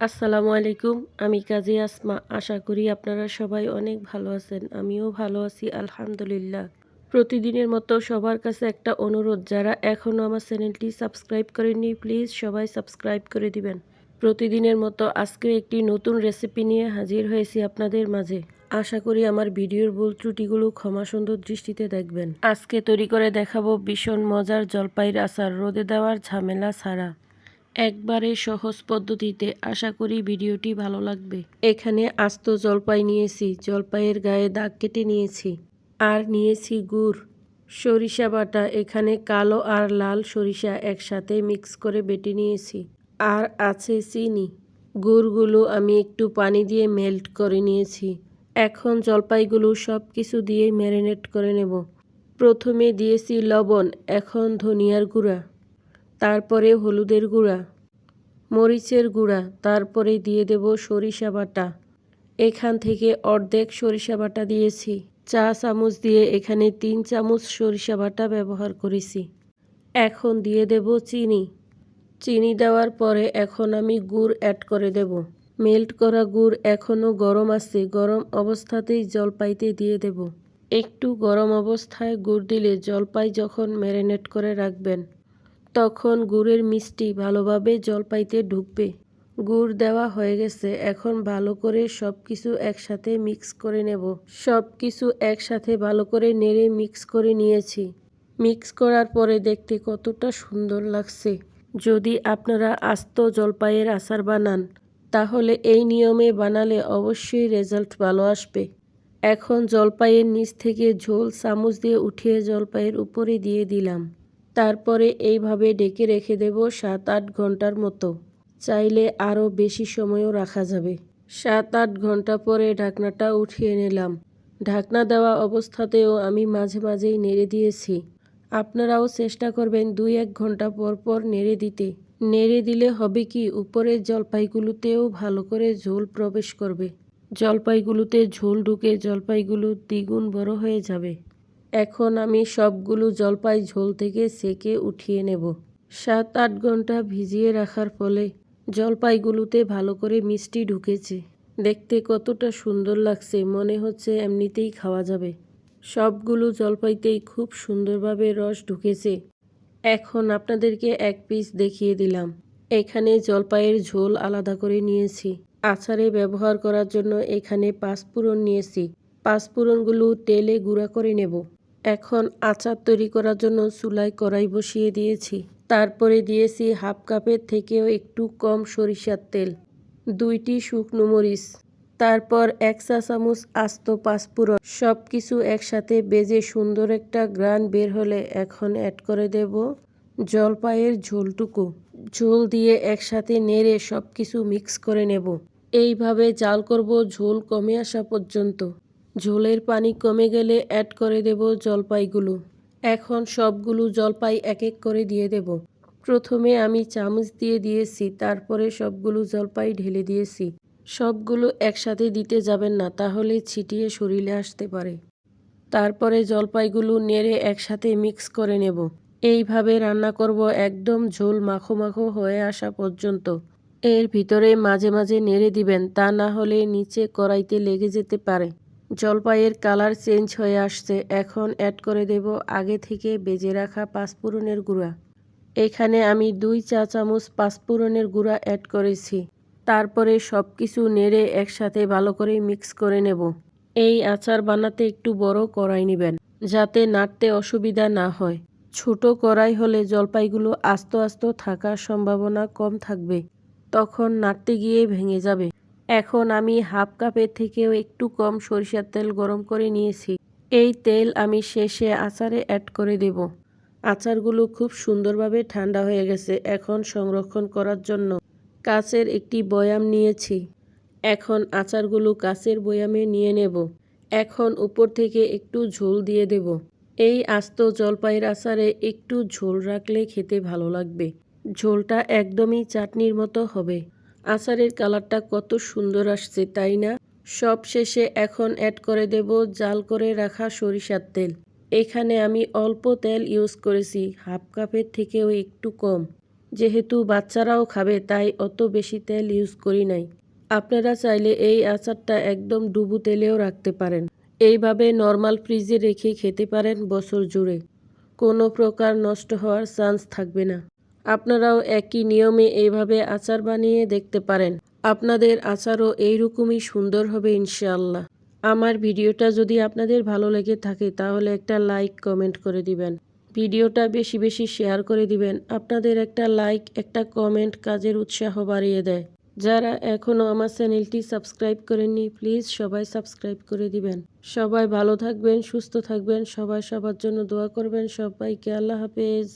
আসসালামু আলাইকুম, আমি কাজী আসমা। আশা করি আপনারা সবাই অনেক ভালো আছেন। আমিও ভালো আছি, আলহামদুলিল্লাহ। প্রতিদিনের মতো সবার কাছে একটা অনুরোধ, যারা এখনও আমার চ্যানেলটি সাবস্ক্রাইব করেননি, প্লিজ সবাই সাবস্ক্রাইব করে দিবেন। প্রতিদিনের মতো আজকে একটি নতুন রেসিপি নিয়ে হাজির হয়েছি আপনাদের মাঝে। আশা করি আমার ভিডিওর ভুল ত্রুটিগুলো ক্ষমা সুন্দর দৃষ্টিতে দেখবেন। আজকে তৈরি করে দেখাবো ভীষণ মজার জলপাইয়ের আচার। রোদে দেওয়ার ঝামেলা ছাড়া। একবারে সহজ পদ্ধতিতে আশা করি ভিডিওটি ভালো লাগবে। এখানে আস্ত জলপাই নিয়েছি, জলপাইয়ের গায়ে দাগ কেটে নিয়েছি। আর নিয়েছি গুড়। সরিষা বাটা, এখানে কালো আর লাল সরিষা একসাথে মিক্স করে বেটে নিয়েছি। আর আছে চিনি। গুড়গুলো আমি একটু পানি দিয়ে মেল্ট করে নিয়েছি। এখন জলপাইগুলো সব কিছু দিয়ে ম্যারিনেট করে নেব। প্রথমে দিয়েছি লবণ, এখন ধনিয়ার গুঁড়া। তারপরে হলুদের গুঁড়া, মরিচের গুঁড়া, তারপরে দিয়ে দেব সরিষা বাটা। এখান থেকে অর্ধেক সরিষা বাটা দিয়েছি। চা চামচ দিয়ে এখানে তিন চামচ সরিষা বাটা ব্যবহার করেছি। এখন দিয়ে দেব চিনি। চিনি দেওয়ার পরে এখন আমি গুড় অ্যাড করে দেব। মেল্ট করা গুড় এখনও গরম আছে, গরম অবস্থাতেই জলপাইতে দিয়ে দেব। একটু গরম অবস্থায় গুড় দিলে জলপাই যখন ম্যারিনেট করে রাখবেন তখন গুড়ের মিষ্টি ভালোভাবে জলপাইতে ঢুকবে। গুড় দেওয়া হয়ে গেছে, এখন ভালো করে সব কিছু একসাথে মিক্স করে নেব। সব কিছু একসাথে ভালো করে নেড়ে মিক্স করে নিয়েছি। মিক্স করার পরে দেখতে কতটা সুন্দর লাগছে। যদি আপনারা আস্ত জলপাইয়ের আচার বানান, তাহলে এই নিয়মে বানালে অবশ্যই রেজাল্ট ভালো আসবে। এখন জলপাইয়ের নিচ থেকে ঝোল চামচ দিয়ে উঠিয়ে জলপাইয়ের উপরে দিয়ে দিলাম। তারপরে এইভাবে ডেকে রেখে দেব সাত আট ঘণ্টার মতো। চাইলে আরও বেশি সময়ও রাখা যাবে। সাত আট ঘণ্টা পরে ঢাকনাটা উঠিয়ে নিলাম। ঢাকনা দেওয়া অবস্থাতেও আমি মাঝে মাঝেই নেড়ে দিয়েছি। আপনারাও চেষ্টা করবেন দুই এক ঘণ্টা পর পর নেড়ে দিতে। নেড়ে দিলে হবে কি, উপরের জলপাইগুলোতেও ভালো করে ঝোল প্রবেশ করবে। জলপাইগুলোতে ঝোল ঢুকে জলপাইগুলো দ্বিগুণ বড় হয়ে যাবে। এখন আমি সবগুলো জলপাই ঝোল থেকে সেকে উঠিয়ে নেব। সাত আট ঘণ্টা ভিজিয়ে রাখার ফলে জলপাইগুলোতে ভালো করে মিষ্টি ঢুকেছে। দেখতে কতটা সুন্দর লাগছে, মনে হচ্ছে এমনিতেই খাওয়া যাবে। সবগুলো জলপাইতেই খুব সুন্দরভাবে রস ঢুকেছে। এখন আপনাদেরকে এক পিস দেখিয়ে দিলাম। এখানে জলপাইয়ের ঝোল আলাদা করে নিয়েছি। আচারে ব্যবহার করার জন্য এখানে পাঁচফোড়ন নিয়েছি। পাঁচফোড়নগুলো তেলে গুঁড়া করে নেব। এখন আচার তৈরি করার জন্য চুলায় কড়াই বসিয়ে দিয়েছি। তারপরে দিয়েছি হাফ কাপের থেকেও একটু কম সরিষার তেল, দুইটি শুকনো মরিচ, তারপর এক চা চামচ আস্ত পাঁচফোড়ন। সব কিছু একসাথে বেজে সুন্দর একটা গ্রান বের হলে এখন অ্যাড করে দেব জলপাইয়ের ঝোলটুকু। ঝোল দিয়ে একসাথে নেড়ে সব কিছু মিক্স করে নেব। এইভাবে জাল করব ঝোল কমে আসা পর্যন্ত। ঝোলের পানি কমে গেলে অ্যাড করে দেব জলপাইগুলো। এখন সবগুলো জলপাই এক এক করে দিয়ে দেব। প্রথমে আমি চামচ দিয়ে দিয়েছি, তারপরে সবগুলো জলপাই ঢেলে দিয়েছি। সবগুলো একসাথে দিতে যাবেন না, তাহলে ছিটিয়ে শরীরে আসতে পারে। তারপরে জলপাইগুলো নেড়ে একসাথে মিক্স করে নেব। এইভাবে রান্না করব একদম ঝোল মাখো মাখো হয়ে আসা পর্যন্ত। এর ভিতরে মাঝে মাঝে নেড়ে দিবেন, তা না হলে নিচে কড়াইতে লেগে যেতে পারে। জলপাইয়ের কালার চেঞ্জ হয়ে আসছে। এখন অ্যাড করে দেব আগে থেকে বেজে রাখা পাঁচফোড়নের গুঁড়া। এখানে আমি দুই চা চামচ পাঁচফোড়নের গুঁড়া অ্যাড করেছি। তারপরে সব কিছু নেড়ে একসাথে ভালো করে মিক্স করে নেব। এই আচার বানাতে একটু বড় কড়াই নেবেন, যাতে নাড়তে অসুবিধা না হয়। ছোট কড়াই হলে জলপাইগুলো আস্ত আস্ত থাকার সম্ভাবনা কম থাকবে। তখন নাড়তে গিয়ে ভেঙে যাবে। এখন আমি হাফ কাপের থেকেও একটু কম সরিষার তেল গরম করে নিয়েছি। এই তেল আমি শেষে আচারে অ্যাড করে দেব। আচারগুলো খুব সুন্দরভাবে ঠান্ডা হয়ে গেছে এখন সংরক্ষণ করার জন্য কাচের একটি বয়াম নিয়েছি। এখন আচারগুলো কাচের বয়ামে নিয়ে নেব। এখন উপর থেকে একটু ঝোল দিয়ে দেব। এই আস্ত জলপাইয়ের আচারে একটু ঝোল রাখলে খেতে ভালো লাগবে। ঝোলটা একদমই চাটনির মতো হবে। আচারের কালারটা কত সুন্দর আসছে, তাই না? সব শেষে এখন অ্যাড করে দেব জাল করে রাখা সরিষার তেল। এখানে আমি অল্প তেল ইউজ করেছি হাফ কাপের থেকেও একটু কম। যেহেতু বাচ্চারাও খাবে, তাই অত বেশি তেল ইউজ করি নাই। আপনারা চাইলে এই আচারটা একদম ডুবু তেলেও রাখতে পারেন। এইভাবে নর্মাল ফ্রিজে রেখে খেতে পারেন বছর জুড়ে। কোনো প্রকার নষ্ট হওয়ার চান্স থাকবে না। আপনারাও একই নিয়মে এইভাবে আচার বানিয়ে দেখতে পারেন। আপনাদের আচারও এইরকমই সুন্দর হবে ইনশাআল্লাহ। আমার ভিডিওটা যদি আপনাদের ভালো লেগে থাকে তাহলে একটা লাইক কমেন্ট করে দিবেন। ভিডিওটা বেশি বেশি শেয়ার করে দিবেন। আপনাদের একটা লাইক, একটা কমেন্ট কাজের উৎসাহ বাড়িয়ে দেয়। যারা এখনও আমার চ্যানেলটি সাবস্ক্রাইব করেননি, প্লিজ সবাই সাবস্ক্রাইব করে দিবেন। সবাই ভালো থাকবেন, সুস্থ থাকবেন, সবাই সবার জন্য দোয়া করবেন। সবাইকে আল্লাহ হাফেজ।